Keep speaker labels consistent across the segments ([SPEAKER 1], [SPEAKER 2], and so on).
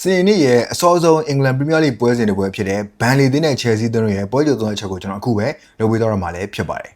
[SPEAKER 1] စနေနေ့ရဲ့အစောဆုံးအင်္ဂလန်ပရီးမီးယားလိပွဲစဉ်တစ်ပွဲဖြစ်တဲ့ဘန်လီသင်းနဲ့ချယ်ဆီသင်းတို့ရဲ့ပွဲကြိုသွင်းချက်ကိုကျွန်တော်အခုပဲလုပ်ပေးတော့ရမှာလည်းဖြစ်ပါတယ်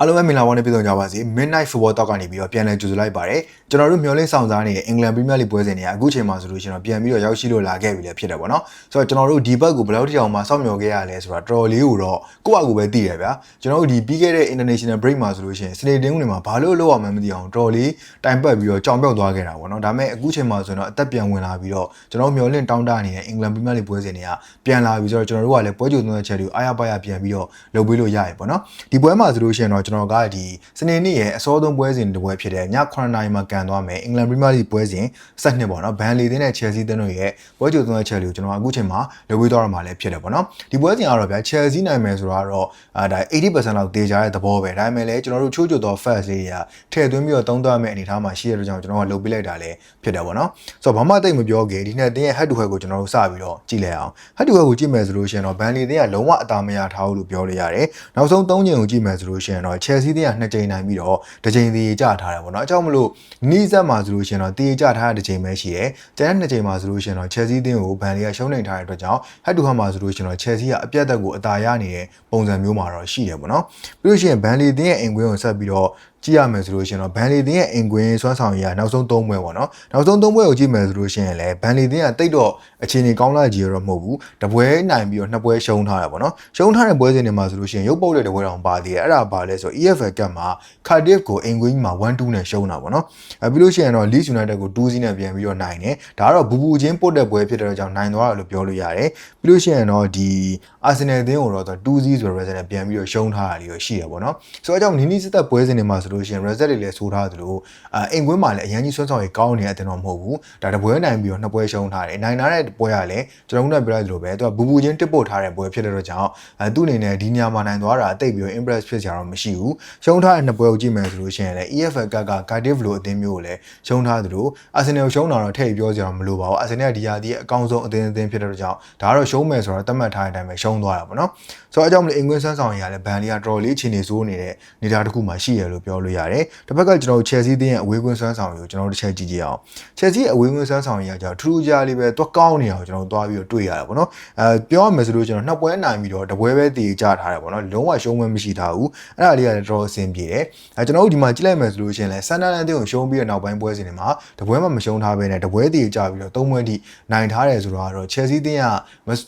[SPEAKER 1] အားလုံးပဲမင်္ဂလာပါနဲ့ပြည့်စုံကြပါစေ Midnight Football Talk ကနေပြီးတော့ပြန်လည်ကြိုဆိုလိုက်ပါတယ်ကျွန်တော်တို့မျှော်လင့်ဆောင်စားနေတဲ့အင်္ဂလန်ပရီးမီးယားလိပွဲစဉ်တွေကအခုချိန်မှာဆိုလို့ရှိရင်တော့ပြန်ပြီးတော့ရောက်ရှိလို့လာခဲ့ပြီလည်းဖြစ်တယ်ပေါ့နော်ဆိုတော့ကျွန်တော်တို့ဒီဘက်ကိုဘယ်လောက်ထိအောင်မှစောင့်မျှော်ခဲ့ရလဲဆိုတာတော်တော်လေးကိုတော့ကိုယ့်အကူပဲသိတယ်ဗျာကျွန်တော်တို့ဒီပြီးခဲ့တဲ့ International Break မှာဆိုလို့ရှိရင်စနေတင်းတွေမှာဘာလို့လောက်အောင်မှမသိအောင်တော်တော်လေးတိုင်ပတ်ပြီးတော့ကြောင်ပြောက်သွားခဲ့တာပေါ့နော်ဒါပေမဲ့အခုချိန်မှာဆိုရင်တော့အသက်ပြန်ဝင်လာပြီးတော့ကျွန်တော်မျှော်လင့်တောင်းတနေတဲ့အင်္ဂလန်ပရီးမီးယားလိပွဲစဉ်တွေကပြန်လာပြီးဆိုတော့ကျွန်တော်တို့ကလည်းပွဲကြိုသွင်းတဲ့ချက်တွေကိုအားရပါရပြန်ပြီးတော့လုပ်ပေးလို့ရရပေါ့နော်ဒီပွဲမှာဆိုလို့ရှိရင်တော့ကျွန်တော်ကဒီစနေနေ့ရဲ့အစောဆုံးပွဲစဉ်တစ်ပွဲဖြစ်တဲ့ည9နာရီမှာကန်သွားမယ်အင်္ဂလန်ပရီးမီးယားလိပွဲစဉ်7နှစ်ပေါ့နော်ဘန်လီသင်းနဲ့ချယ်ဆီသင်းတို့ရဲ့ပွဲကြိုသွင်းတဲ့ချက်တွေကိုကျွန်တော်အခုချိန်မှာလုပ်ပေးတော့ရမှာလည်းဖြစ်တယ်ပေါ့နော်ဒီပွဲစဉ်ကတော့ဗျာချယ်ဆီနိုင်မယ်ဆိုတော့အာဒါ80%လောက်တေချာတဲ့သဘောပဲဒါပေမဲ့လည်းကျွန်တော်တို့ချိုးချိုတော့ fast လေးတွေကထည့်သွင်းပြီးတော့တုံးသွားမယ့်အနေအထားမှာရှိရတဲ့ကြောင့်ကျွန်တော်ကလုပ်ပေးလိုက်တာလည်းဖြစ်တယ်ပေါ့နော်ဆိုတော့ဘာမှတိတ်မပြောခင်ဒီနေ့တင်းရဲ့ head to head ကိုကျွန်တော်တို့စပြီးတော့ကြည့်လိုက်အောင် head to head ကိုကြည့်မယ်ဆိုလို့ရှိရင်တော့ဘန်လီသင်းကလုံးဝအသာမရထားဘူးလို့ပြောလို့ရတယ်နောက်ဆုံး3ချိန်ကိုကြည့်မယ်ဆိုလို့ရှိရင်တော့ Chelsea သင်းက2ချိန်နိုင်ပြီးတော့တစ်ချိန်သေးကြထားတယ်ပေါ့နော်အကြောင်းမလို့နီးစပ်မှာဆိုလို့ရှိရင်တော့တေးကြထားတဲ့တစ်ချိန်ပဲရှိတယ်ကျန်တဲ့2ချိန်မှာဆိုလို့ရှိရင်တော့ Chelsea သင်းကိုဘန်လီကရှုံးနေထားတဲ့အတွက်ကြောင့် head to head မှာဆိုလို့ရှိရင်တော့ Chelsea ကအပြတ်သက်ကိုအသာရနေတဲ့ပုံစံမျိုးမှာတော့ရှိတယ်ပေါ့နော်ပြီးလို့ရှိရင်ဘန်လီသင်းရဲ့အိမ်ကွင်းကိုဆက်ပြီးတော့ ကြည့်ရမယ်ဆိုလို့ရှိရင်တော့ဘန်လီတင်းရဲ့အင်ကွင်းစွမ်းဆောင်ရည်ကနောက်ဆုံး၃ပွဲပေါ့နော်နောက်ဆုံး၃ပွဲကိုကြည့်မယ်ဆိုလို့ရှိရင်လည်းဘန်လီတင်းကတိတ်တော့အခြေအနေကောင်းလာကြီးရတော့မဟုတ်ဘူးတပွဲနိုင်ပြီးတော့နှစ်ပွဲရှုံးထားတာပေါ့နော်ရှုံးထားတဲ့ပွဲစဉ်တွေမှာဆိုလို့ရှိရင်ရုပ်ပုတ်တဲ့တပွဲတောင်ပါသေးတယ်အဲ့ဒါပါလဲဆို EFL Cup မှာ Cardiff ကိုအင်ကွင်းမှာ1-2နဲ့ရှုံးတာပေါ့နော်အဲပြီးလို့ရှိရင်တော့ Leeds United ကို2-0နဲ့ပြန်ပြီးတော့နိုင်တယ်ဒါကတော့ဘူဘူချင်းပုတ်တဲ့ပွဲဖြစ်တဲ့ကြောင့်နိုင်သွားတယ်လို့ပြောလို့ရတယ်ပြီးလို့ရှိရင်တော့ဒီ Arsenal အသင်းကိုတော့2-0ဆိုတဲ့ result နဲ့ပြန်ပြီးတော့ရှုံးထားတာလေးတော့ရှိရပေါ့နော်ဆိုတော့အကြောင်းနီနီစစ်သက်ပွဲစဉ်တွေမှာဆိုလို့ရှိရင် result တွေလည်းဆိုးထားသလိုအအိမ်ကွင်းမှာလည်းအရန်ကြီးဆွမ်းဆောင်ရေးကောင်းနေတဲ့အတင်တော့မဟုတ်ဘူးဒါတပွဲနိုင်ပြီးတော့နှစ်ပွဲရှုံးထားတယ်နိုင်ထားတဲ့ပွဲကလည်းကျွန်တော်တို့ကပြောလိုက်သလိုပဲသူကဘူဘူချင်းတစ်ပို့ထားတဲ့ပွဲဖြစ်တဲ့တော့ကြောင့်အဲသူ့အနေနဲ့ဒီညမှာနိုင်သွားတာအသိပြီးတော့ impress ဖြစ်ကြတော့မရှိဘူးရှုံးထားတဲ့နှစ်ပွဲကိုကြည့်မယ်ဆိုလို့ရှိရင်လည်း EFL ကက Cardiff လိုအသင်းမျိုးကိုလည်းရှုံးထားသလို Arsenal ရှုံးတာတော့ထည့်ပြောကြအောင်မလိုပါဘူး Arsenal ဒီရာဒီအကောင်းဆုံးအသင်းအသင်းဖြစ်တဲ့တော့ကြောင့်ဒါကတော့ရှုံးမယ်ဆိုတော့သတ်မှတ်ထားတဲ့အတိုင်းပဲရှုံးသွားတာပေါ့နော်ဆိုတော့အကြောင်းမလို့အင်္ဂွင်းဆန်းဆောင်ရလည်းဘန်လီကတော်တော်လေးအခြေအနေဆိုးနေတဲ့နေရာတစ်ခုမှာရှိရလို့ပြောလို့ရတယ်တစ်ဖက်ကကျွန်တော်တို့ Chelsea တင်းရဲ့အဝေးကွင်းဆန်းဆောင်ကိုကျွန်တော်တို့တစ်ချက်ကြည့်ကြည့်အောင် Chelsea ရဲ့အဝေးကွင်းဆန်းဆောင်ရကြောင့်ထူးခြားလေးပဲတော့ကောင်းနေတာကိုကျွန်တော်တို့သွားပြီးတော့တွေ့ရတာပေါ့နော်အဲပြောရမယ်ဆိုလို့ကျွန်တော်နှစ်ပွဲနိုင်ပြီးတော့တပွဲပဲတည်ကြထားတယ်ပေါ့နော်လုံးဝရှုံးပွဲမရှိထားဘူးအဲ့ဒါလေးကလည်းတော်တော်အဆင်ပြေတယ်အဲကျွန်တော်တို့ဒီမှာကြည့်လိုက်မယ်ဆိုလို့ရှိရင်လည်းဆန်ဒါလန်တင်းကိုရှုံးပြီးတဲ့နောက်ပိုင်းပွဲစဉ်တွေမှာတပွဲမှမရှုံးထားဘဲနဲ့တပွဲတည်ကြပြီးတော့သုံးပွဲထိနိုင်ထားတယ်ဆိုတော့ Chelsea တင်းက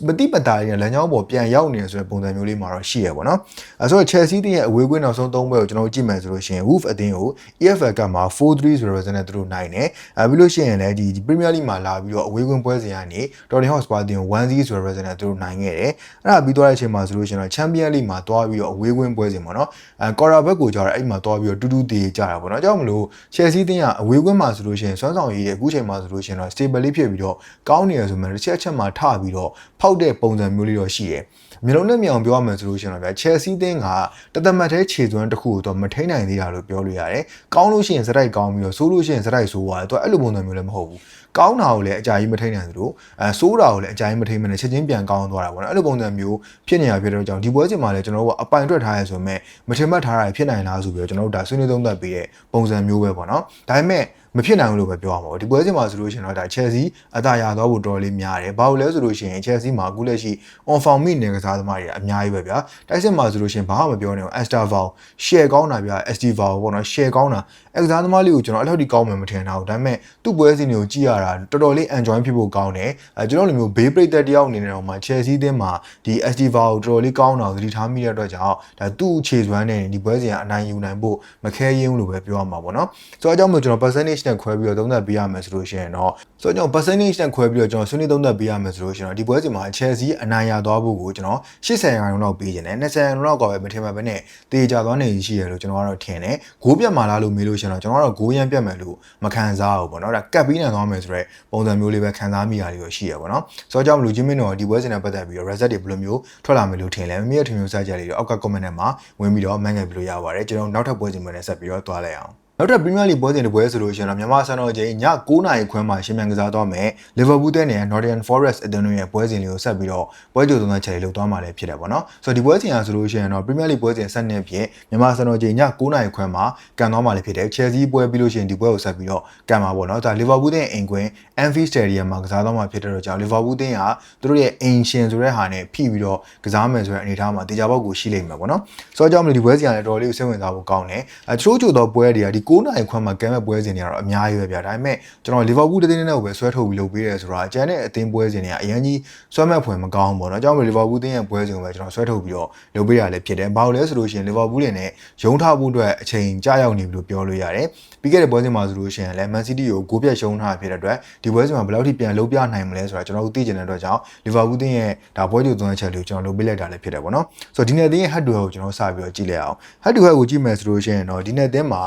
[SPEAKER 1] မတိပတာရလမ်းကြောင်းပေါ်ပြန်ရောက်နေတယ်ဆိုတဲ့ပုံစံမျိုးလေးမှာတော့ရှိရပေါ့နော်အဲဆိုတော့ Chelsea တင်းရဲ့အဝေးကွင်းနောက်ဆုံးသုံးပွဲကိုကျွန်တော်ကြည့်မယ်ဆိုလို့ရှိရင် Wolf အသင်းကို EFL ကမှာ4-3ဆိုတဲ့ result နဲ့သူတို့နိုင်တယ်အဲပြီးလို့ရှိရင်လည်းဒီ Premier League မှာလာပြီးတော့အဝေးကွင်းပွဲစဉ်ကနေ Tottenham Hotspur အသင်းကို1-0ဆိုတဲ့ result နဲ့သူတို့နိုင်ခဲ့တယ်အဲ့ဒါပြီးသွားတဲ့အချိန်မှာဆိုလို့ရှိရင်တော့ Champions League မှာသွားပြီးတော့အဝေးကွင်းပွဲစဉ်ပေါ့နော်အဲ Cora ဘက်ကိုကြာတော့အဲ့မှာသွားပြီးတော့တူးတူးတည်ကြတာပေါ့နော်အကြောင်းမလို့ Chelsea အသင်းကအဝေးကွင်းမှာဆိုလို့ရှိရင်စွမ်းဆောင်ရည်ရဲ့အခုချိန်မှာဆိုလို့ရှိရင်တော့ stable လေးဖြစ်ပြီးတော့ကောင်းနေရဆိုမှတစ်ချက်ချက်မှာထပြီးတော့ဖောက်တဲ့ပုံစံမျိုးလေးတော့ရှိတယ်မျိုးလုံးနဲ့မြောင်ပြောရမယ်ဆိုလို့ရှိရင်တော့ဗျာ Chelsea အသင်းကတသက်မှတ်သေးခြေစွမ်းတစ်ခုကိုတော့မထိနိုင်သေးတာလို့ပြောလို့ရတယ်။ကောင်းလို့ရှိရင်စတိုက်ကောင်းပြီးတော့ဆိုးလို့ရှိရင်စတိုက်ဆိုးသွားတယ်။သူကအဲ့လိုပုံစံမျိုးလည်းမဟုတ်ဘူး။ကောင်းတာကိုလည်းအကြာကြီးမထိနိုင်သလိုအဲဆိုးတာကိုလည်းအကြာကြီးမထိမနဲ့ချက်ချင်းပြန်ကောင်းသွားတာပေါ့နော်။အဲ့လိုပုံစံမျိုးဖြစ်နေတာဖြစ်တဲ့ကြောင့်ဒီပွဲချိန်မှာလည်းကျွန်တော်တို့ကအပိုင်တွက်ထားရဆိုမဲ့မထင်မှတ်ထားတာဖြစ်နိုင်လားဆိုပြီးတော့ကျွန်တော်တို့ဒါဆွေးနွေးသုံးသပ်ပေးတဲ့ပုံစံမျိုးပဲပေါ့နော်။ဒါပေမဲ့မဖြစ်နိုင်ဘူးလို့ပဲပြောရမှာပေါ့ဒီပွဲစဉ်မှာဆိုလို့ရှိရင်တော့ဒါ Chelsea အသာရသွားဖို့တော်တော်လေးများတယ်ဘာလို့လဲဆိုလို့ရှိရင် Chelsea မှာအခုလက်ရှိ on form မိနေကစားသမားတွေအများကြီးပဲဗျာတိုက်စစ်မှာဆိုလို့ရှိရင်ဘာမှမပြောနေဘူး Esther Val share ကောင်းတာဗျာ SD Val ပေါ့နော် share ကောင်းတာအဲကစားသမားလေးကိုကျွန်တော်အဲ့လောက်ထိကောင်းမှမထင်တာဘူးဒါပေမဲ့သူ့ပွဲစဉ်တွေကိုကြည့်ရတာတော်တော်လေး enjoy ဖြစ်ဖို့ကောင်းတယ်အဲကျွန်တော်လိုမျိုးဘေးပရိသတ်တယောက်အနေနဲ့တော့မှ Chelsea အသင်းမှာဒီ SD Val ကိုတော်တော်လေးကောင်းတာကိုသတိထားမိတဲ့အတွက်ကြောင့်ဒါသူ့အခြေစွမ်းနဲ့ဒီပွဲစဉ်ကအနိုင်ယူနိုင်ဖို့မခဲရင်းလို့ပဲပြောရမှာပေါ့နော်ဆိုတော့အကြောင်းမို့ကျွန်တော် percentage နဲ့ခွဲပြီးတော့သုံးသပ်ပေးရမယ်ဆိုလို့ရှိရင်တော့ဆိုတော့ကျွန်တော် percentage နဲ့ခွဲပြီးတော့ကျွန်တော်ဆွေးနွေးသုံးသပ်ပေးရမယ်ဆိုလို့ရှိရင်တော့ဒီပွဲစဉ်မှာ Chelsea အနိုင်ရသွားဖို့ကိုကျွန်တော်80ရာခိုင်နှုန်းလောက်ပေးခြင်းနဲ့20ရာခိုင်နှုန်းလောက်ကပဲမထင်မှတ်ဘဲနဲ့တေချာသွားနေရှိရလို့ကျွန်တော်ကတော့ထင်တယ်ဂိုးပြတ်မှာလားလို့မေးလို့ရှိရင်တော့ကျွန်တော်ကတော့ဂိုးရမ်းပြတ်မယ်လို့မခံစားဘူးပေါ့နော်ဒါကတ်ပြီးနိုင်သွားမယ်ဆိုတော့ပုံစံမျိုးလေးပဲခံစားမိရတယ်လို့ရှိရပေါ့နော်ဆိုတော့ကြောင့်မလို့ချင်းမင်းတို့ဒီပွဲစဉ်နဲ့ပတ်သက်ပြီးတော့ result တွေဘယ်လိုမျိုးထွက်လာမယ်လို့ထင်လဲမမေ့ထင်မျိုးစကြလေးတော့အောက်က comment ထဲမှာဝင်ပြီးတော့မှန်းခဲ့ပြီးလို့ရပါတယ်ကျွန်တော်နောက်ထပ်ပွဲစဉ်တွေနဲ့ဆက်ပြီးတော့တွားလိုက်အောင် နောက်ထပ်ပရီးမီးယားလိပွဲစဉ်တစ်ပွဲဆိုလို့ရှိရင်တော့မြန်မာစံတော်ချိန်ည9:00နာရီခွဲမှာရှင်မြန်ကစားသွားမယ်လီဗာပူးတဲ့နေရာ Nottingham Forest အသင်းတို့ရဲ့ပွဲစဉ်လေးကိုဆက်ပြီးတော့ပွဲကြိုသုံးသပ်ချက်လေးလုပ်သွားမှာလည်းဖြစ်တယ်ပေါ့နော်ဆိုတော့ဒီပွဲစဉ်ဟာဆိုလို့ရှိရင်တော့ပရီးမီးယားလိပွဲစဉ်ဆက်နှစ်ဖြစ်မြန်မာစံတော်ချိန်ည9:00နာရီခွဲမှာကန်သွားမှာလည်းဖြစ်တယ် Chelsea ပွဲပြီးလို့ရှိရင်ဒီပွဲကိုဆက်ပြီးတော့ကန်မှာပေါ့နော်ဒါလီဗာပူးတဲ့အိမ်ကွင်း Anfield Stadium မှာကစားသွားမှာဖြစ်တဲ့တော့ကြောင့်လီဗာပူးတဲ့ကသူတို့ရဲ့အိမ်ရှင်ဆိုတဲ့ဟာနဲ့ဖိပြီးတော့ကစားမယ်ဆိုတဲ့အနေအထားမှာတေချာပေါက်ကိုရှိလိမ့်မယ်ပေါ့နော်ဆိုတော့ကြောင့်မလို့ဒီပွဲစဉ်ကလည်းတော်တော်လေးကိုစိတ်ဝင်စားဖို့ကောင်းတယ်အဲချိုးချိုသောပွဲတွေကဒီ9နိုင်ခွဲမှာကမ်းမဲ့ပွဲစဉ်တွေကတော့အများကြီးပဲဗျာဒါပေမဲ့ကျွန်တော်လီဗာပူးတတင်းနဲ့ကိုပဲဆွဲထုတ်ပြီးလုပ်ပေးတယ်ဆိုတာအကျန်တဲ့အသင်းပွဲစဉ်တွေကအရင်ကြီးဆွဲမဲ့ဖွယ်မကောင်းဘူးပေါ့နော်ကြောင့်မလို့လီဗာပူးတင်းရဲ့ပွဲစဉ်ကိုပဲကျွန်တော်ဆွဲထုတ်ပြီးတော့လုပ်ပေးရလည်းဖြစ်တယ်ဘာလို့လဲဆိုလို့ရှိရင်လီဗာပူးတွေနဲ့ရုံးထားဖို့အတွက်အချိန်ကြာရောက်နေပြီလို့ပြောလို့ရတယ်ပြီးခဲ့တဲ့ပွဲစဉ်မှာဆိုလို့ရှိရင်လည်း Man City ကိုဂိုးပြတ်ရှုံးထားဖြစ်တဲ့အတွက်ဒီပွဲစဉ်မှာဘယ်လောက်ထိပြန်လုပ်ပြနိုင်မလဲဆိုတာကျွန်တော်တို့သိချင်တဲ့အတွက်ကြောင့်လီဗာပူးတင်းရဲ့ဒါပွဲကြိုသွင်းချက်လေးကိုကျွန်တော်လုပ်ပေးလိုက်တာလည်းဖြစ်တယ်ပေါ့နော်ဆိုတော့ဒီနေ့တင်းရဲ့ head to head ကိုကျွန်တော်စပြီးတော့ကြည့်လိုက်အောင် head to head ကိုကြည့်မယ်ဆိုလို့ရှိရင်တော့ဒီနေ့တင်းမှာ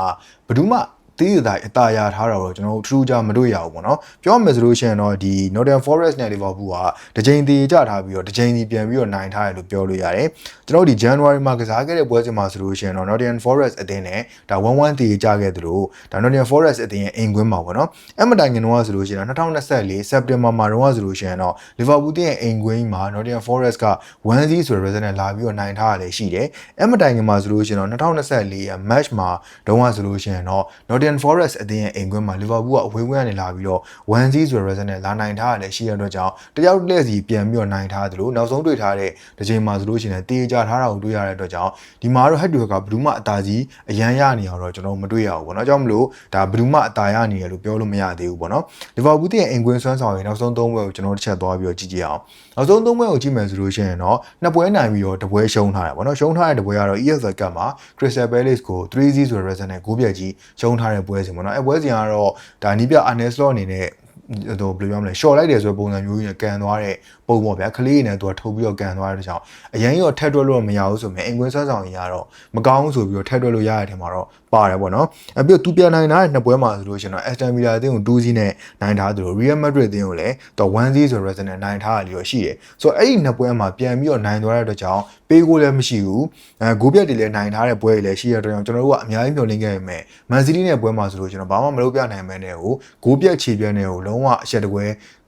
[SPEAKER 1] ဘယ်သူမှ တီးရတာအตาရထားတာတော့ကျွန်တော်တို့ထူးခြားမတွေ့ရဘူးပေါ့နော်ပြောမယ်ဆိုလို့ရှိရင်တော့ဒီ Nottingham Forest နဲ့ Liverpool ကတစ်ချိန်တီးကြထားပြီးတော့တစ်ချိန်တီးပြန်ပြီးတော့နိုင်ထားတယ်လို့ပြောလို့ရတယ်ကျွန်တော်တို့ဒီ January မှာကစားခဲ့တဲ့ပွဲစဉ်မှာဆိုလို့ရှိရင်တော့ Nottingham Forest အသင်းနဲ့ဒါ1-1တီးကြခဲ့သလိုဒါ Nottingham Forest အသင်းရဲ့အိမ်ကွင်းမှာပေါ့နော်အဲ့မတိုင်ခင်တော့ဆိုလို့ရှိရင်တော့2024 September မှာတော့ဆိုလို့ရှိရင်တော့ Liverpool တင်းရဲ့အိမ်ကွင်းမှာ Nottingham Forest က1-0ဆိုတဲ့ result နဲ့လာပြီးတော့နိုင်ထားရလေရှိတယ်အဲ့မတိုင်ခင်မှာဆိုလို့ရှိရင်တော့2024ရဲ့ match မှာတုန်းကဆိုလို့ရှိရင်တော့ Nottingham Forest အသင်းရဲ့အိမ်ကွင်းမှာ Liverpool ကအဝေးကွင်းကနေလာပြီးတော့1-0ဆိုတဲ့ result နဲ့လာနိုင်ထားရလေရှိရတဲ့ကြောင့်တယောက်လက်စီပြန်ပြီးတော့နိုင်ထားသလိုနောက်ဆုံးတွေ့ထားတဲ့ဒီချိန်မှာဆိုလို့ရှိရင်တေးကြထားတာကိုတွေ့ရတဲ့အတွက်ကြောင့်ဒီမှာတော့ head to head ကဘယ်သူမှအသာကြီးအရန်ရနေအောင်တော့ကျွန်တော်မတွေ့ရဘူးပေါ့နော်ကြောင့်မလို့ဒါဘယ်သူမှအသာရနေရလို့ပြောလို့မရသေးဘူးပေါ့နော် Liverpool ရဲ့အိမ်ကွင်းဆွမ်းဆောင်ရင်နောက်ဆုံး၃ပွဲကိုကျွန်တော်တစ်ချက်သွားပြီးတော့ကြည့်ကြည့်အောင်နောက်ဆုံး၃ပွဲကိုကြည့်မယ်ဆိုလို့ရှိရင်တော့နှစ်ပွဲနိုင်ပြီးတော့တစ်ပွဲရှုံးထားတယ်ပေါ့နော်ရှုံးထားတဲ့တစ်ပွဲကတော့ EFL Cup မှာ Crystal Palace ကို3-0ဆိုတဲ့ result နဲ့ဂိုးပြတ်ကြီးရှုံးထားတဲ့ပွဲစဉ်ပေါ့နော်အဲပွဲစဉ်ကတော့ဒါနီးပြ Arne Slot အနေနဲ့ ဟိုဘယ်လိုပြောမလဲရှော့လိုက်တယ်ဆိုတဲ့ပုံစံမျိုးကြီးနဲ့ကန်သွားတဲ့ပုံပေါ့ဗျာကလေးတွေနဲ့သူကထုတ်ပြီးတော့ကန်သွားတဲ့ကြောင့်အရင်ရောထက်တွက်လို့မရဘူးဆိုရင်အင်ကွင်းဆွမ်းဆောင်ကြီးကတော့မကောင်းဘူးဆိုပြီးတော့ထက်တွက်လို့ရတဲ့ထဲမှာတော့ပါတယ်ပေါ့နော်အပြီးတော့သူပြန်နိုင်တာနှစ်ပွဲမှာဆိုလို့ရှိရင်တော့ Aston Villa အသင်းကို2-0နဲ့နိုင်ထားသလို Real Madrid အသင်းကိုလည်းတော့1-0ဆိုတဲ့ result နဲ့နိုင်ထားရလို့ရှိတယ်ဆိုတော့အဲ့ဒီနှစ်ပွဲမှာပြန်ပြီးတော့နိုင်သွားတဲ့အတွက်ကြောင့်ပေးကိုလည်းမရှိဘူးအဲဂိုးပြတ်တွေလည်းနိုင်ထားတဲ့ပွဲတွေလည်းရှိရတဲ့အတွက်ကြောင့်ကျွန်တော်တို့ကအများကြီးမျှော်လင့်ခဲ့ပေမဲ့ Man City နဲ့ပွဲမှာဆိုလို့ကျွန်တော်ဘာမှမလုပ်ပြနိုင်မဲနဲ့ကိုဂိုးပြတ်ခြေပြတ်နဲ့ကိုလုံးဝအချက်တကွဲ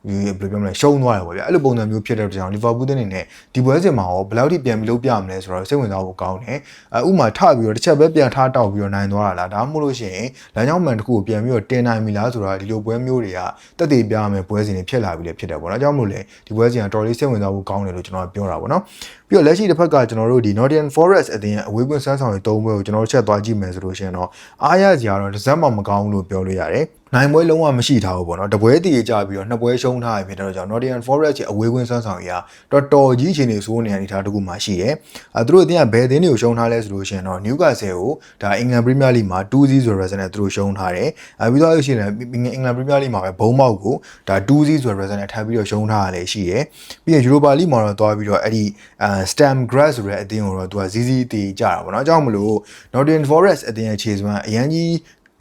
[SPEAKER 1] ဒီဘယ်လိုပြောမလဲရှုံးသွားတယ်ပေါ့ဗျာအဲ့လိုပုံစံမျိုးဖြစ်တဲ့ကြောင့်လီဗာပူးတင်းနေနဲ့ဒီပွဲစဉ်မှာရောဘယ်လောက်ထိပြန်ပြီးလုပ်ပြမလဲဆိုတော့စိတ်ဝင်စားဖို့ကောင်းတယ်အဲဥမာထပြီးတော့တစ်ချက်ပဲပြန်ထားတောက်ပြီးတော့နိုင်သွားတာလားဒါမှမဟုတ်လို့ရှိရင်လမ်းကြောင်းမှန်တစ်ခုကိုပြန်ပြီးတော့တင်နိုင်ပြီလားဆိုတော့ဒီလိုပွဲမျိုးတွေကတက်တည်ပြရမယ်ပွဲစဉ်တွေဖြစ်လာပြီလေဖြစ်တယ်ပေါ့နော်အကြောင်းမို့လဲဒီပွဲစဉ်ကတော်လေးစိတ်ဝင်စားဖို့ကောင်းတယ်လို့ကျွန်တော်ပြောတာပေါ့နော်ပြီးတော့လက်ရှိတစ်ဖက်ကကျွန်တော်တို့ဒီ Nottingham Forest အသင်းရဲ့အဝေးကွင်းစမ်းဆောင်ရေး၃ပွဲကိုကျွန်တော်တို့ချက်သွားကြည့်မယ်ဆိုလို့ရှိရင်တော့အားရစရာတော့တစ်စက်မှမကောင်းဘူးလို့ပြောလို့ရတယ်နိုင်ပွဲလုံးဝမရှိထားဘူးပေါ့နော်တပွဲတည်ကြပြီးတော့နှစ်ပွဲရှုံးထားရဖြစ်တဲ့ကြောင့် Nottingham Forest ရဲ့အဝေးကွင်းစမ်းဆောင်ရေးကတော်တော်ကြီးအချိန်နေစိုးနေရနေတာတခုမှရှိတယ်အဲသူတို့အသင်းကဘယ်အသင်းတွေကိုရှုံးထားလဲဆိုလို့ရှိရင်တော့ Newcastle ကိုဒါ England Premier League မှာ2-0ဆိုတဲ့ result နဲ့သူတို့ရှုံးထားတယ်အဲပြီးတော့လို့ရှိရင် England Premier League မှာပဲဘုံမောက်ကိုဒါ2-0ဆိုတဲ့ result နဲ့ထပ်ပြီးတော့ရှုံးထားရလေရှိတယ်ပြီးရင် Europa League မှာတော့တွားပြီးတော့အဲ့ဒီအဲ Stam Grass ဆိုတဲ့အသင်းကိုတော့သူကဇီးဇီးတည်ကြတာပေါ့နော်အကြောင်းမလို့ Nottingham Forest အသင်းရဲ့ခြေစွမ်းအရန်ကြီး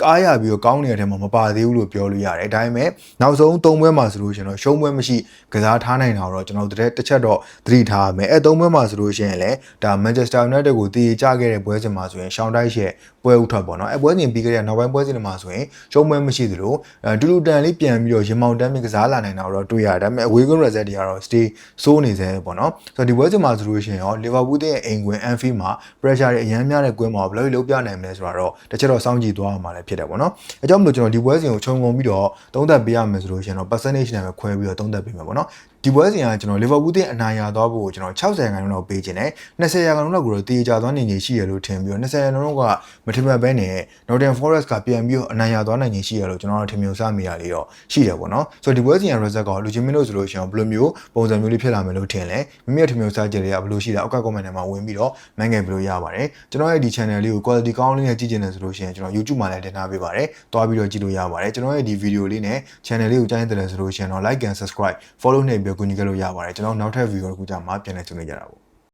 [SPEAKER 1] ကားရပြီးတော့ကောင်းနေတဲ့ထဲမှာမပါသေးဘူးလို့ပြောလို့ရတယ်။ဒါပေမဲ့နောက်ဆုံး၃ပွဲမှာဆိုလို့ရှိရင်တော့ရှုံးပွဲမရှိကစားထားနိုင်တာတော့ကျွန်တော်တို့တစ်ချက်တော့သတိထားရမယ်။အဲ၃ပွဲမှာဆိုလို့ရှိရင်လည်းဒါ Manchester United ကိုတည်ကြခဲ့တဲ့ပွဲစဉ်မှာဆိုရင်ရှောင်းတိုက်ရဲ့ပွဲဥထွက်ပေါ့နော်။အဲပွဲစဉ်ပြီးခဲ့တဲ့နောက်ပိုင်းပွဲစဉ်တွေမှာဆိုရင်ရှုံးပွဲမရှိသလိုအဲဒူလူတန်လေးပြန်ပြီးတော့ရင်မောင်တန်းမြကစားလာနိုင်တာတော့တွေ့ရတယ်။ဒါပေမဲ့ away goal result တွေကတော့ stay စိုးနေစေပေါ့နော်။ဆိုတော့ဒီပွဲစဉ်မှာဆိုလို့ရှိရင်ရော Liverpool ရဲ့အိမ်ကွင်း Anfield မှာ pressure တွေအများများတဲ့ကွင်းမှာဘယ်လိုလုပ်ပြနိုင်မလဲဆိုတော့တစ်ချက်တော့စောင့်ကြည့်သွားရမှာလည်းဖြစ်တယ်ပေါ့နော်။အဲကြောင့်မလို့ကျွန်တော်ဒီပွဲစဉ်ကိုခြုံငုံပြီးတော့သုံးသပ်ပေးရမယ်ဆိုလို့ရှိရင်တော့ percentage နဲ့ပဲခွဲပြီးတော့သုံးသပ်ပေးမယ်ပေါ့နော်ဒီပွဲစဉ်ကကျွန်တော်လီဗာပူးတဲ့အနိုင်ရသွားဖို့ကိုကျွန်တော်60ရာခိုင်နှုန်းလောက်ပေးခြင်းနဲ့20ရာခိုင်နှုန်းလောက်ကိုတော့တေးကြသွားနိုင်နေရှိရလို့ထင်ပြီးတော့20ရာခိုင်နှုန်းလောက်ကမထင်မှတ်ဘဲနဲ့ Northern Forest ကပြန်ပြီးတော့အနိုင်ရသွားနိုင်နေရှိရလို့ကျွန်တော်တို့ထင်မြင်စမိတာလေးတော့ရှိတယ်ပေါ့နော်ဆိုတော့ဒီပွဲစဉ်ရဲ့ result ကလူချင်းမင်းတို့ဆိုလို့ရှိရင်ဘယ်လိုမျိုးပုံစံမျိုးလေးဖြစ်လာမယ်လို့ထင်လဲမိမိရဲ့ထင်မြင်စကြတွေကဘယ်လိုရှိလဲအောက်က comment ထဲမှာဝင်ပြီးတော့မှန်းငယ်ပြီးလို့ရပါတယ်ကျွန်တော်ရဲ့ဒီ channel လေးကို quality ကောင်းလေးနဲ့ကြည့်ချင်တယ်ဆိုလို့ရှိရင်ကျွန်တော် YouTube မှာလည်းတင်ထားပေးပါတယ်တွားပြီးတော့ကြည့်လို့ရပါတယ်ကျွန်တော်ရဲ့ဒီ video လေးနဲ့ channel လေးကိုကြိုက်တယ်ဆိုလို့ရှိရင်တော့ like and subscribe follow နှိပ်ပြီးကူညီခဲ့လို့ရပါတယ်ကျွန်တော်နောက်ထပ် video တစ်ခုကြမှာပြန်လည်ကြုံနေကြတာပေါ့